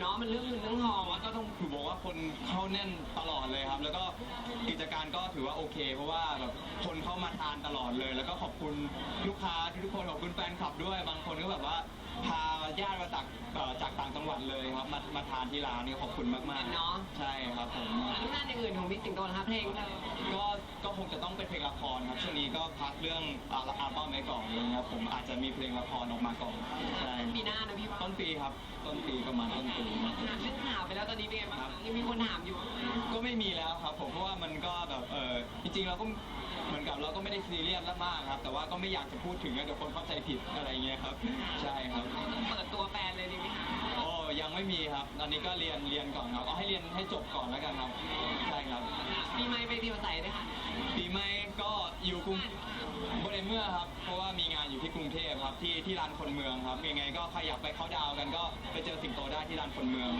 เนาะมันเรื่องเงินเรื่องทองว่าก็ต้องถือบอกว่าคนเข้าแน่นตลอดเลยครับ แล้วก็กิจการก็ถือว่าโอเค เพราะว่าแบบคนเข้ามาทานตลอดเลย แล้วก็ขอบคุณลูกค้าทุกๆคนขอบคุณแฟนคลับด้วย บางคนก็แบบว่าพาญาติมาจากเอ่อจากต่างจังหวัดเลยครับ มามาทานที่ร้านนี่ขอบคุณมากๆเนาะ ใช่ครับผมแล้วงานอย่างอื่นของพี่สิงโตนะคะเพลงเธอก็ก็คงจะต้องเป็นเพลงละครครับช่วงนี้ก็พักเรื่องอัลอัลบั้มไว้ก่อนเลย ครับผมอาจจะมีเพลงละครออกมาก่อนใช่ปีหน้านะพี่ว่าต้นปีครับ ต้นปีประมาณต้นปีถามเรื่องข่าวไปแล้วตอนนี้เป็นไงบ้างยังมีคนถามอยู่ก็ไม่มีแล้วครับผมเพราะว่ามันก็แบบเออจริงๆเราก็เหมือนกับเราก็ไม่ได้ซีเรียสมากครับ แต่ว่าก็ไม่อยากจะพูดถึงนะเดี๋ยวคนเข้าใจผิดอะไรเงี้ยครับ ใช่ครับ เปิดตัวแฟนเลยดีไหมคะ โอ้ยังไม่มีครับ ตอนนี้ก็เรียนเรียนก่อนครับเอาให้เรียนให้จบก่อนแล้วกันครับ เมื่อครับ เพราะว่ามีงานอยู่ที่กรุงเทพครับที่ที่ลานคนเมืองครับยังไงก็ใครอยากไปเขาน์ดาวน์กันก็ไปเจอสิงโตได้ที่ลานคนเมือง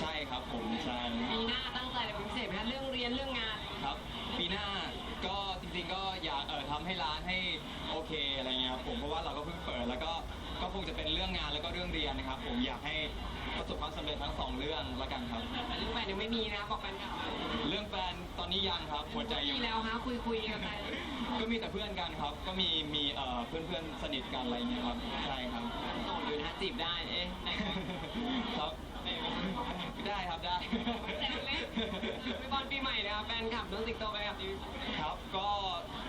ใช่ครับผมใช่ปีหน้าตั้งใจอะไรเป็นพิเศษไหมคะเรื่องเรียนเรื่องงาน ครับ ปีหน้าก็จริงๆก็อยากเอ่อทำให้ร้านให้โอเคอะไรเงี้ยครับผมเพราะว่าเราก็เพิ่งเปิดแล้วก็ก็คงจะเป็นเรื่องงานแล้วก็เรื่องเรียนนะครับ ผมอยากให้ประสบความสำเร็จทั้งสองเรื่องละกันครับ แต่เรื่องแฟนยังไม่มีนะบอกกันค่ะเรื่ องแฟนตอนนี้ยังครับหัวใจยังมีแล้วคะคุยคุยกันไปก็มีแต่เพื่อนกันครับ ก็มีมีเอ่อเพื่อนเพื่อนๆสนิทกันอะไรเงี้ยครับ ใช่ครับ โสดอยู่นะจีบได้เอ๊ะไหนครับ ได้ครับได้ แต่เล่นไปบอลปีใหม่นะครับแฟนคลับน้องสิงโตไปกับทีวี ครับ ก็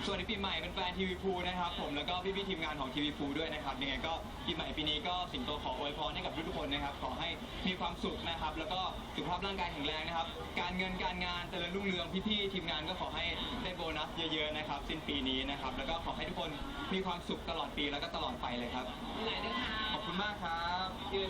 สวัสดีปี ใหม่เป็นแฟนทีวีพูนะครับผมแล้วก็พี่ๆทีมงานของทีวีพูด้วยนะครับยังไงก็ปีใหม่ปีนี้ก็สิงโตขออวยพรให้กับทุกๆคนนะครับขอให้มีความสุขนะครับ แล้วก็สุขภาพร่างกายแข็งแรงนะครับ การเงินการงานเจริญรุ่งเรืองพี่ๆทีมงานก็ขอให้ได้โบนัสเยอะๆนะครับสิ้นปีนี้นะครับแล้วก็ขอให้ทุกคนมีความสุขตลอดปีแล้วก็ตลอดไปเลยครับ ไหนเด้อค่ะขอบคุณมากครับยืน